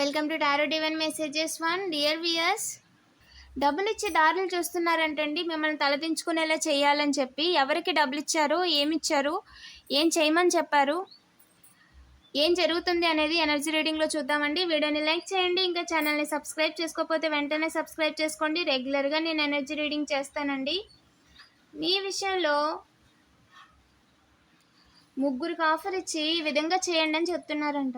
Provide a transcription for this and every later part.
Welcome to tarot divine messages one dear viewers డబ్బులు ఇచ్చే దారులు చూస్తున్నారంటండి. మిమ్మల్ని తలదించుకునేలా చేయాలని చెప్పి ఎవరికి డబ్బులు ఇచ్చారు? ఏమి ఇచ్చారు? ఏం చేయమని చెప్పారు? ఏం జరుగుతుంది అనేది ఎనర్జీ రీడింగ్లో చూద్దామండి. వీడియోని లైక్ చేయండి. ఇంకా ఛానల్ని సబ్స్క్రైబ్ చేసుకోకపోతే వెంటనే సబ్స్క్రైబ్ చేసుకోండి. రెగ్యులర్గా నేను ఎనర్జీ రీడింగ్ చేస్తానండి. మీ విషయంలో ముగ్గురికి ఆఫర్ ఇచ్చి ఈ విధంగా చేయండి అని చెప్తున్నారంట.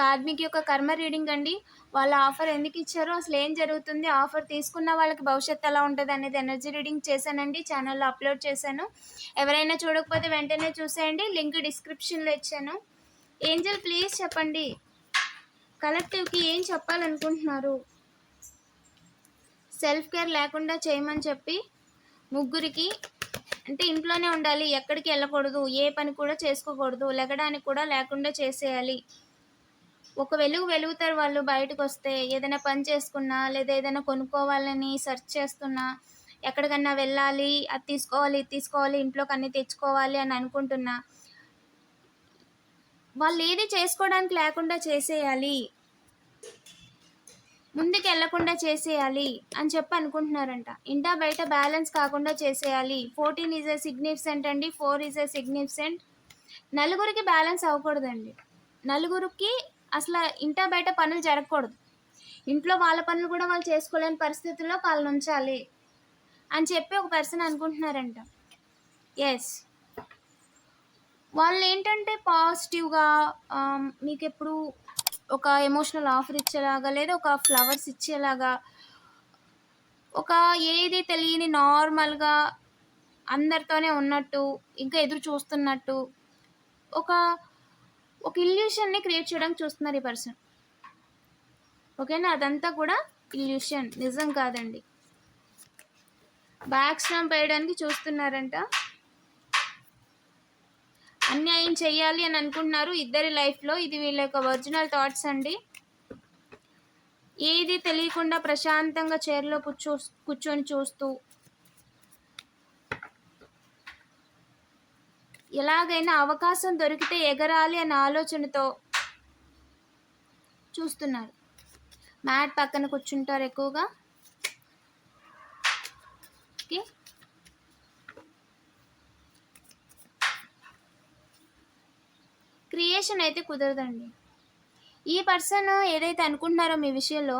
కార్మిక్ యొక్క కర్మ రీడింగ్ అండి. వాళ్ళ ఆఫర్ ఎందుకు ఇచ్చారో అసలు ఏం జరుగుతుంది ఆఫర్ తీసుకున్న వాళ్ళకి భవిష్యత్తు ఎలా ఉంటుంది అనేది ఎనర్జీ రీడింగ్ చేశానండి ఛానల్లో అప్లోడ్ చేశాను. ఎవరైనా చూడకపోతే వెంటనే చూసేయండి లింక్ డిస్క్రిప్షన్లో ఇచ్చాను. ఏంజల్ ప్లీజ్ చెప్పండి. కలెక్టివ్కి ఏం చెప్పాలనుకుంటున్నారు? సెల్ఫ్ కేర్ లేకుండా చేయమని చెప్పి ముగ్గురికి అంటే ఇంట్లోనే ఉండాలి ఎక్కడికి వెళ్ళకూడదు ఏ పని కూడా చేసుకోకూడదు లెగడానికి కూడా లేకుండా చేసేయాలి. ఒక వెలుగు వెలుగుతారు వాళ్ళు బయటకు వస్తే ఏదైనా పని చేసుకున్నా లేదా ఏదైనా కొనుక్కోవాలని సెర్చ్ చేస్తున్నా ఎక్కడికన్నా వెళ్ళాలి అది తీసుకోవాలి ఇది తీసుకోవాలి ఇంట్లోకి అన్ని తెచ్చుకోవాలి అని అనుకుంటున్నా వాళ్ళు ఏది చేసుకోవడానికి లేకుండా చేసేయాలి. ముందుకు వెళ్ళకుండా చేసేయాలి అని చెప్పి అనుకుంటున్నారంట. ఇంటా బయట బ్యాలెన్స్ కాకుండా చేసేయాలి. ఫోర్టీన్ ఈజ్ ఎ సిగ్నిఫిసెంట్ అండి. ఫోర్ ఈజ్ ఎ సిగ్నిఫిసెంట్ నలుగురికి బ్యాలెన్స్ అవ్వకూడదండి. నలుగురికి అసలు ఇంట బయట పనులు జరగకూడదు. ఇంట్లో వాళ్ళ పనులు కూడా వాళ్ళు చేసుకోలేని పరిస్థితుల్లో వాళ్ళని ఉంచాలి అని చెప్పి ఒక పర్సన్ అనుకుంటున్నారంట. ఎస్ వాళ్ళు ఏంటంటే పాజిటివ్గా మీకు ఎప్పుడు ఒక ఎమోషనల్ ఆఫర్ ఇచ్చేలాగా లేదా ఒక ఫ్లవర్స్ ఇచ్చేలాగా ఒక ఏది తెలియని నార్మల్గా అందరితోనే ఉన్నట్టు ఇంకా ఎదురు చూస్తున్నట్టు ఒక ఒక ఇల్యూషన్ని క్రియేట్ చేయడానికి చూస్తున్నారు ఈ పర్సన్ ఓకేనా? అదంతా కూడా ఇల్యూషన్ నిజం కాదండి. బ్యాక్ స్టాంప్ వేయడానికి చూస్తున్నారంట. అన్యాయం చేయాలి అని అనుకుంటున్నారు ఇద్దరి లైఫ్లో ఇది వీళ్ళ యొక్క ఒరిజినల్ థాట్స్ అండి. ఏది తెలియకుండా ప్రశాంతంగా చైర్లో కూర్చో కూర్చొని చూస్తూ ఎలాగైనా అవకాశం దొరికితే ఎగరాలి అనే ఆలోచనతో చూస్తున్నారు. మ్యాట్ పక్కన కూర్చుంటారు ఎక్కువగా. ఓకే. క్రియేషన్ అయితే కుదరదండి. ఈ పర్సన్ ఏదైతే అనుకుంటున్నారో మీ విషయంలో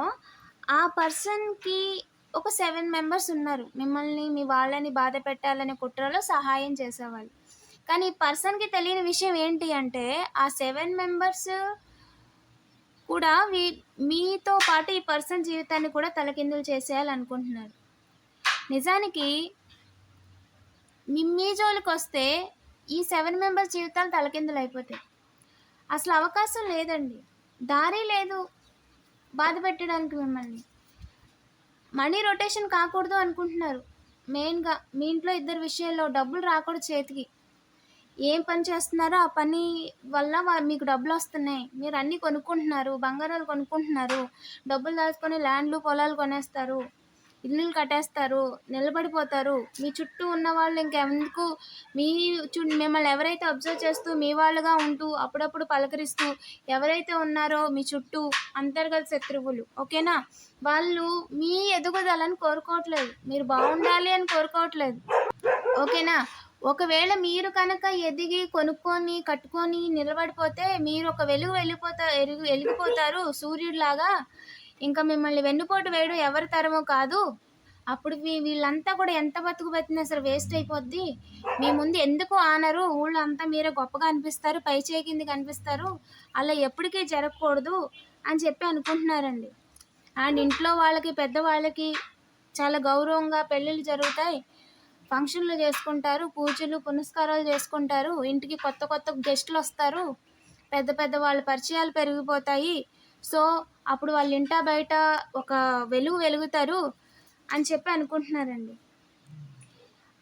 ఆ పర్సన్కి ఒక సెవెన్ మెంబర్స్ ఉన్నారు. మిమ్మల్ని మీ వాళ్ళని బాధ పెట్టాలనే కుట్రలో సహాయం చేసేవాళ్ళు. కానీ ఈ పర్సన్కి తెలియని విషయం ఏంటి అంటే ఆ సెవెన్ మెంబర్స్ కూడా వీ మీతో పాటు ఈ పర్సన్ జీవితాన్ని కూడా తలకిందులు చేసేయాలనుకుంటున్నారు. నిజానికి మీ మీ జోలికి వస్తే ఈ సెవెన్ మెంబర్స్ జీవితాలు తలకిందులు అయిపోతాయి అసలు అవకాశం లేదండి. దారి లేదు బాధ పెట్టడానికి మిమ్మల్ని. మనీ రొటేషన్ కాకూడదు అనుకుంటున్నారు. మెయిన్గా మీ ఇంట్లో ఇద్దరు విషయాల్లో డబ్బులు రాకూడదు చేతికి. ఏం పని చేస్తున్నారో ఆ పని వల్ల మీకు డబ్బులు వస్తున్నాయి. మీరు అన్నీ కొనుక్కుంటున్నారు బంగారాలు కొనుక్కుంటున్నారు. డబ్బులు దాచుకొని ల్యాండ్లు పొలాలు కొనేస్తారు. ఇల్లులు కట్టేస్తారు. నిలబడిపోతారు. మీ చుట్టూ ఉన్న వాళ్ళు ఇంకెందుకు? మీ చు మిమ్మల్ని ఎవరైతే అబ్జర్వ్ చేస్తూ మీ వాళ్ళుగా ఉంటూ అప్పుడప్పుడు పలకరిస్తూ ఎవరైతే ఉన్నారో మీ చుట్టూ అంతర్గత శత్రువులు. ఓకేనా? వాళ్ళు మీ ఎదుగుదలని కోరుకోవట్లేదు. మీరు బాగుండాలి అని కోరుకోవట్లేదు. ఓకేనా? ఒకవేళ మీరు కనుక ఎదిగి కొనుక్కొని కట్టుకొని నిలబడిపోతే మీరు ఒక వెలుగు వెళ్ళిపోతా ఎరుగు వెలిగిపోతారు సూర్యుడిలాగా. ఇంకా మిమ్మల్ని వెన్నుపోటు వేయడం ఎవరి తరమో కాదు. అప్పుడు మీ వీళ్ళంతా కూడా ఎంత బతుకు బతినా సరే వేస్ట్ అయిపోద్ది. మీ ముందు ఎందుకు ఆనరు? ఊళ్ళో అంతా మీరే గొప్పగా అనిపిస్తారు పై చేకింది కింద కనిపిస్తారు. అలా ఎప్పటికీ జరగకూడదు అని చెప్పి అనుకుంటున్నారండి. అండ్ ఇంట్లో వాళ్ళకి పెద్దవాళ్ళకి చాలా గౌరవంగా పెళ్ళిళ్ళు జరుగుతాయి. ఫంక్షన్లు చేసుకుంటారు పూజలు పునస్కారాలు చేసుకుంటారు. ఇంటికి కొత్త కొత్త గెస్టులు వస్తారు. పెద్ద పెద్ద వాళ్ళ పరిచయాలు పెరిగిపోతాయి. సో అప్పుడు వాళ్ళ ఇంట బయట ఒక వెలుగు వెలుగుతారు అని చెప్పి అనుకుంటున్నారండి.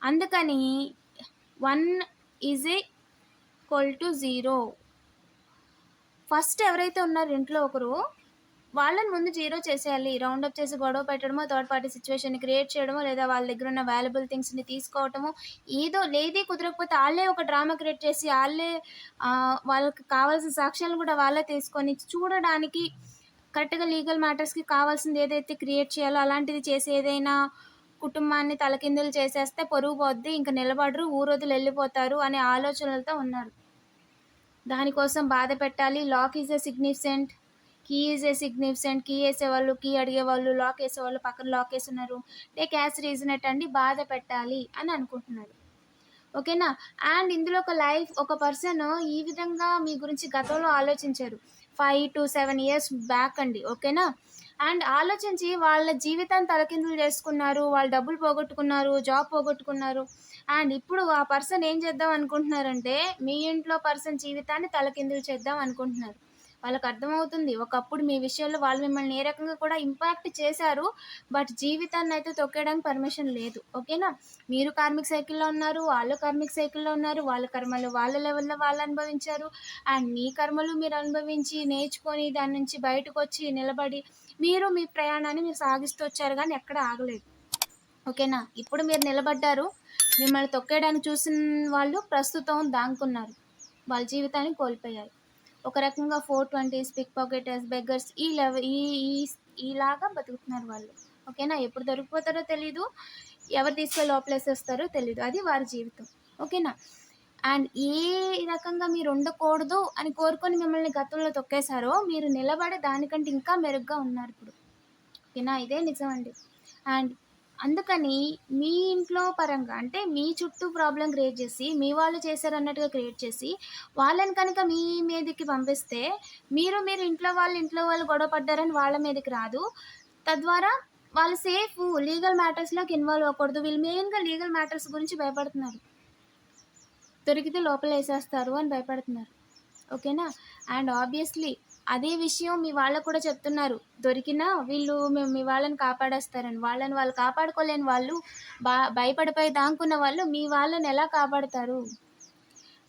అందుకని one is equal to zero. First ఎవరైతే ఉన్నారో ఇంట్లో ఒకరు వాళ్ళని ముందు జీరో చేసేయాలి రౌండ్ అప్ చేసి గొడవ పెట్టడమో థర్డ్ పార్టీ సిచ్యువేషన్ క్రియేట్ చేయడమో లేదా వాళ్ళ దగ్గర ఉన్న వాల్యుబుల్ థింగ్స్ని తీసుకోవటము ఏదో లేదే కుదరకపోతే వాళ్ళే ఒక డ్రామా క్రియేట్ చేసి వాళ్ళే వాళ్ళకి కావాల్సిన సాక్ష్యాలు కూడా వాళ్ళే తీసుకొని చూడడానికి కరెక్ట్‌గా లీగల్ మ్యాటర్స్‌కి కావాల్సింది ఏదైతే క్రియేట్ చేయాలో అలాంటిది చేసి ఏదైనా కుటుంబాన్ని తలకిందులు చేసేస్తే పొరుగు పోద్ది. ఇంక నిలబడరు. ఊరోజులు వెళ్ళిపోతారు అనే ఆలోచనలతో ఉన్నారు. దానికోసం బాధ పెట్టాలి. Lock is a significant. Key is a significant. Key వేసేవాళ్ళు కీ అడిగేవాళ్ళు, లాక్ వేసేవాళ్ళు పక్కన లాక్ వేసున్నారు టేక్ యాజ్ రీజనెట్ అండి బాధ పెట్టాలి అని అనుకుంటున్నారు. ఓకేనా? అండ్ ఇందులో ఒక లైఫ్ ఒక పర్సన్ ఈ విధంగా మీ గురించి గతంలో ఆలోచించారు. 5-7 ఇయర్స్ బ్యాక్ అండి. ఓకేనా? అండ్ ఆలోచించి వాళ్ళ జీవితాన్ని తలకిందులు చేసుకున్నారు. వాళ్ళు డబ్బులు పోగొట్టుకున్నారు. జాబ్ పోగొట్టుకున్నారు. అండ్ ఇప్పుడు ఆ పర్సన్ ఏం చేద్దాం అనుకుంటున్నారంటే, మీ ఇంట్లో పర్సన్ జీవితాన్ని తలకిందులు చేద్దాం అనుకుంటున్నారు. వాళ్ళకి అర్థమవుతుంది. ఒకప్పుడు మీ విషయంలో వాళ్ళు మిమ్మల్ని ఏ రకంగా కూడా ఇంపాక్ట్ చేశారు. బట్ జీవితాన్ని అయితే తొక్కేయడానికి పర్మిషన్ లేదు. ఓకేనా? మీరు కార్మిక సైకిల్‌లో ఉన్నారు. వాళ్ళు కార్మిక సైకిల్‌లో ఉన్నారు. వాళ్ళ కర్మలు వాళ్ళ లెవెల్‌లో వాళ్ళు అనుభవించారు. అండ్ మీ కర్మలు మీరు అనుభవించి, నేర్చుకొని దాని నుంచి బయటకు వచ్చి నిలబడి మీరు మీ ప్రయాణాన్ని మీరు సాగిస్తూ వచ్చారు కానీ ఎక్కడ ఆగలేదు. ఓకేనా? ఇప్పుడు మీరు నిలబడ్డారు. మిమ్మల్ని తొక్కేయడానికి చూసిన వాళ్ళు ప్రస్తుతం దాంకున్నారు. వాళ్ళ జీవితాన్ని కోల్పోయారు. ఒక రకంగా 420స్, పిక్ పాకెటర్స్, బెగ్గర్స్ ఈ లెవ ఈ ఈ ఇలాగా బతుకుతున్నారు వాళ్ళు. ఓకేనా? ఎప్పుడు దొరికిపోతారో తెలీదు. ఎవరు తీసుకెళ్ళి లోపలేసేస్తారో తెలీదు. అది వారి జీవితం. ఓకేనా? అండ్ ఏ రకంగా మీరు ఉండకూడదు అని కోరుకొని మిమ్మల్ని గతంలో తొక్కేశారో మీరు నిలబడే దానికంటే ఇంకా మెరుగ్గా ఉన్నారు ఇప్పుడు ఓకేనా? ఇదే నిజం అండి. అండ్ అందుకని మీ ఇంట్లో పరంగా అంటే మీ చుట్టూ ప్రాబ్లం క్రియేట్ చేసి, మీ వాళ్ళు చేశారన్నట్టుగా క్రియేట్ చేసి, వాళ్ళని కనుక మీ మీదకి పంపిస్తే మీరు మీరు ఇంట్లో వాళ్ళు ఇంట్లో వాళ్ళు గొడవ పడ్డారని వాళ్ళ మీదకి రాదు. తద్వారా వాళ్ళు సేఫ్ లీగల్ మ్యాటర్స్‌లోకి ఇన్వాల్వ్ అవ్వకూడదు. వీళ్ళు మెయిన్‌గా లీగల్ మ్యాటర్స్ గురించి భయపడుతున్నారు. దొరికితే లోపల వేసేస్తారు అని భయపడుతున్నారు. ఓకేనా? అండ్ ఆబ్వియస్‌లీ అదే విషయం మీ వాళ్ళకు కూడా చెప్తున్నారు. దొరికినా వీళ్ళు మేము మీ వాళ్ళని కాపాడేస్తారని. వాళ్ళని వాళ్ళు కాపాడుకోలేని వాళ్ళు బా భయపడిపోయి దాంకున్న వాళ్ళు మీ వాళ్ళని ఎలా కాపాడతారు?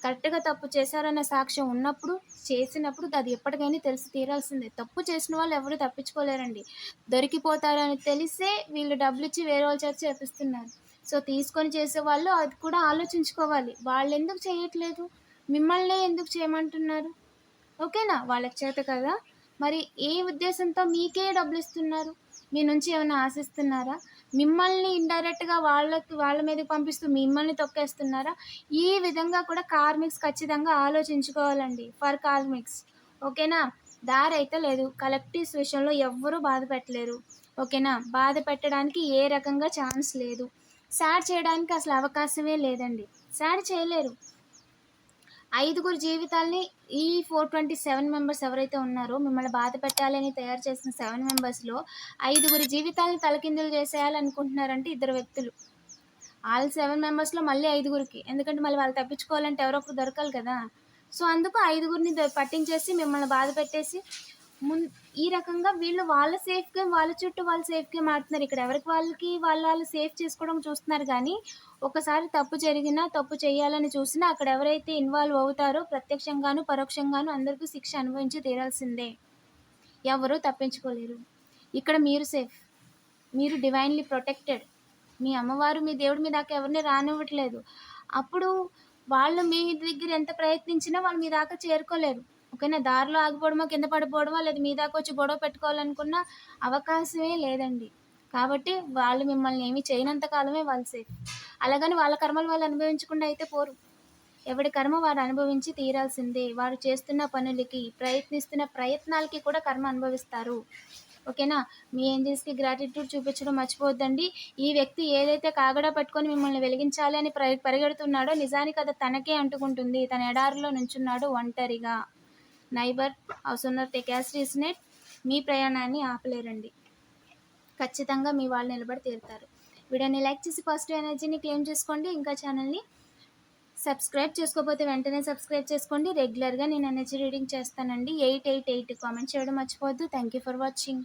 కరెక్ట్‌గా తప్పు చేశారన్న సాక్ష్యం ఉన్నప్పుడు, చేసినప్పుడు అది ఎప్పటికైనా తెలిసి తీరాల్సిందే. తప్పు చేసిన వాళ్ళు ఎవరు తప్పించుకోలేరండి. దొరికిపోతారని తెలిసే వీళ్ళు డబ్బులు ఇచ్చి వేరే వాళ్ళ చేత చేపిస్తున్నారు. సో, తీసుకొని చేసేవాళ్ళు అది కూడా ఆలోచించుకోవాలి. వాళ్ళు ఎందుకు చేయట్లేదు? మిమ్మల్నే ఎందుకు చేయమంటున్నారు? ఓకేనా? వాళ్ళకి చేత కదా మరి ఏ ఉద్దేశంతో మీకే డబ్బులిస్తున్నారు? మీ నుంచి ఏమైనా ఆశిస్తున్నారా? మిమ్మల్ని ఇండైరెక్ట్‌గా వాళ్ళకి వాళ్ళ మీదకి పంపిస్తూ మిమ్మల్ని తొక్కేస్తున్నారా? ఈ విధంగా కూడా కార్మిక్స్ ఖచ్చితంగా ఆలోచించుకోవాలండి. For karmics. ఓకేనా? దారి అయితే లేదు. కలెక్టివ్స్ విషయంలో ఎవ్వరూ బాధ పెట్టలేరు. ఓకేనా? బాధ పెట్టడానికి ఏ రకంగా ఛాన్స్ లేదు. సాడ్ చేయడానికి అసలు అవకాశమే లేదండి. సాడ్ చేయలేరు. ఐదుగురు జీవితాల్ని ఈ 427 మెంబర్స్ ఎవరైతే ఉన్నారో మిమ్మల్ని బాధ పెట్టాలని తయారు చేసిన సెవెన్ మెంబర్స్‌లో ఐదుగురి జీవితాలను తలకిందులు చేసేయాలనుకుంటున్నారంటే ఇద్దరు వ్యక్తులు. ఆల్ సెవెన్ మెంబర్స్‌లో మళ్ళీ ఐదుగురికి. ఎందుకంటే మళ్ళీ వాళ్ళు తప్పించుకోవాలంటే ఎవరో ఒకరు దొరకాలి కదా! సో, అందుకు ఐదుగురిని పట్టించేసి మిమ్మల్ని బాధ పెట్టేసి మున్ ఈ రకంగా వీళ్ళు వాళ్ళ సేఫ్ గేమ్ వాళ్ళ చుట్టూ వాళ్ళు సేఫ్ గేమ్ ఆడుతున్నారు. ఇక్కడ ఎవరికి వాళ్ళకి వాళ్ళు వాళ్ళు సేఫ్ చేసుకోవడం చూస్తున్నారు కానీ ఒకసారి తప్పు జరిగినా, తప్పు చేయాలని చూసినా అక్కడ ఎవరైతే ఇన్వాల్వ్ అవుతారో ప్రత్యక్షంగాను, పరోక్షంగాను అందరికీ శిక్ష అనుభవించి తీరాల్సిందే. ఎవరూ తప్పించుకోలేరు. ఇక్కడ మీరు సేఫ్. మీరు డివైన్‌లీ ప్రొటెక్టెడ్. మీ అమ్మవారు, మీ దేవుడు మీ దాకా ఎవరిని రానివ్వట్లేదు. అప్పుడు వాళ్ళు మీ దగ్గర ఎంత ప్రయత్నించినా వాళ్ళు మీ దాకా చేరుకోలేరు. ఓకేనా? దారిలో ఆగిపోవడమో, కింద పడిపోవడమో లేదా మీ దాకా వచ్చి గొడవ పెట్టుకోవాలనుకున్న అవకాశమే లేదండి. కాబట్టి వాళ్ళు మిమ్మల్ని ఏమి చేయనంత కాలమే వాళ్ళు సేఫ్. అలాగని వాళ్ళ కర్మలు వాళ్ళు అనుభవించకుండా అయితే పోరు. ఎవడి కర్మ వారు అనుభవించి తీరాల్సిందే. వారు చేస్తున్న పనులకి, ప్రయత్నిస్తున్న ప్రయత్నాలకి కూడా కర్మ అనుభవిస్తారు. ఓకేనా? మీ ఏంజెల్స్‌కి గ్రాటిట్యూడ్ చూపించడం మర్చిపోవద్దండి. ఈ వ్యక్తి ఏదైతే కాగడా పట్టుకొని మిమ్మల్ని వెలిగించాలి అని పరిగెడుతున్నాడో నిజానికి అది తనకే అంటుకుంటుంది. తన ఎడారిలో నుంచున్నాడు ఒంటరిగా. Neighbour, house owner take as మీ ప్రయాణాన్ని ఆపలేరండి. ఖచ్చితంగా మీ వాళ్ళు నిలబడి తీరుతారు. వీడియోని లైక్ చేసి పాజిటివ్ ఎనర్జీని క్లెయిమ్ చేసుకోండి. ఇంకా ఛానల్‌ని సబ్స్క్రైబ్ చేసుకోకపోతే వెంటనే సబ్స్క్రైబ్ చేసుకోండి. రెగ్యులర్‌గా నేను ఎనర్జీ రీడింగ్ చేస్తానండి. 888 కామెంట్ చేయడం మర్చిపోవద్దు. Thank you for watching.